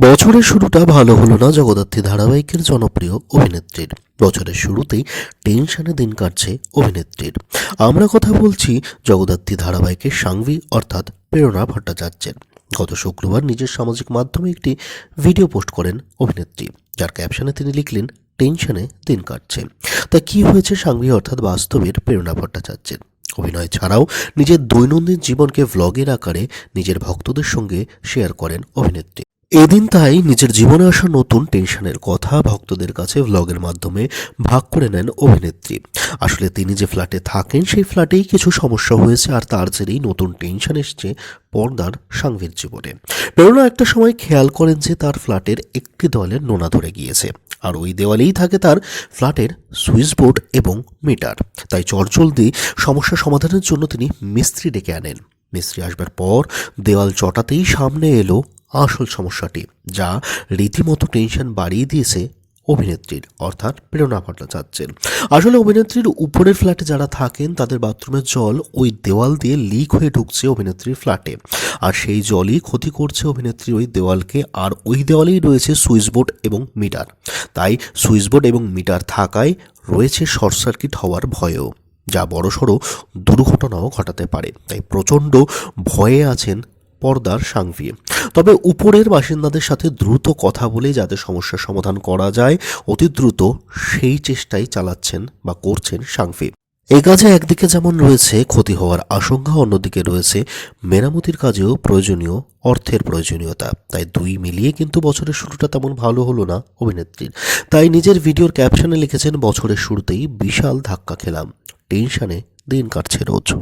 বছরের শুরুটা ভালো হলো না জগদ্ধাত্রী ধারাবাহিকের জনপ্রিয় অভিনেত্রীর। বছরের শুরুতেই টেনশনে দিন কাটছে অভিনেত্রীর। আমরা কথা বলছি জগদ্ধাত্রী ধারাবাহিকের সাংভি অর্থাৎ প্রেরণা ভট্টাচার্যের। গত শুক্রবার নিজের সামাজিক মাধ্যমে একটি ভিডিও পোস্ট করেন অভিনেত্রী, যার ক্যাপশনে তিনি লিখলেন, টেনশনে দিন কাটছে। তা কি হয়েছে সাংভি অর্থাৎ বাস্তবের প্রেরণা ভট্টাচার্যের? অভিনয় ছাড়াও নিজের দৈনন্দিন জীবনকে ভ্লগের আকারে নিজের ভক্তদের সঙ্গে শেয়ার করেন অভিনেত্রী। এদিন তাই নিজের জীবনে আসা নতুন টেনশনের কথা ভক্তদের কাছে ভ্লগের মাধ্যমে ভাগ করে নেন অভিনেত্রী। আসলে তিনি যে ফ্ল্যাটে থাকেন, সেই ফ্ল্যাটেই কিছু সমস্যা হয়েছে আর তার জেরেই নতুন টেনশন এসছে পর্দার সাংভীর জীবনে প্রেরণা একটা সময় খেয়াল করেন যে তার ফ্ল্যাটের একটি দলের নোনা ধরে গিয়েছে আর ওই দেওয়ালেই থাকে তার ফ্ল্যাটের সুইচ বোর্ড এবং মিটার তাই চটজলদি সমস্যা সমাধানের জন্য তিনি মিস্ত্রি ডেকে আনেন। মিস্ত্রি আসবার পর দেওয়াল চটাতেই সামনে এলো আসল সমস্যাটি, যা রীতিমতো টেনশন বাড়িয়ে দিয়েছে অভিনেত্রীর, অর্থাৎ প্রেরণা ভট্টাচার্যের। আসলে অভিনেত্রীর উপরের ফ্ল্যাটে যারা থাকেন, তাদের বাথরুমের জল ওই দেওয়াল দিয়ে লিক হয়ে ঢুকছে অভিনেত্রীর ফ্ল্যাটে। আর সেই জলই ক্ষতি করছে অভিনেত্রীর ওই দেওয়ালকে, আর ওই দেওয়ালেই রয়েছে সুইচ বোর্ড এবং মিটার। তাই সুইচবোর্ড এবং মিটার থাকায় রয়েছে শর্ট সার্কিট হওয়ার ভয়ও, যা বড়সড় দুর্ঘটনাও ঘটাতে পারে। তাই প্রচণ্ড ভয়ে আছেন পর্দার সাংভি তবে উপরের বাসিন্দাদের সাথে দ্রুত কথা বলে যাতে সমস্যার সমাধান করা যায়, অতি দ্রুত সেই চেষ্টাই চালাচ্ছেন বা করছেন সাংফি। এই কাজে একদিকে যেমন রয়েছে ক্ষতি হওয়ার আশঙ্কা, অন্যদিকে রয়েছে মেরামতির কাজেও প্রয়োজনীয় অর্থের প্রয়োজনীয়তা। তাই দুই মিলিয়ে কিন্তু বছরের শুরুটা তেমন ভালো হলো না অভিনেত্রীর। তাই নিজের ভিডিওর ক্যাপশনে লিখেছেন, বছরের শুরুতেই বিশাল ধাক্কা খেলাম। টেনশনে দিন কাটছে রোজ।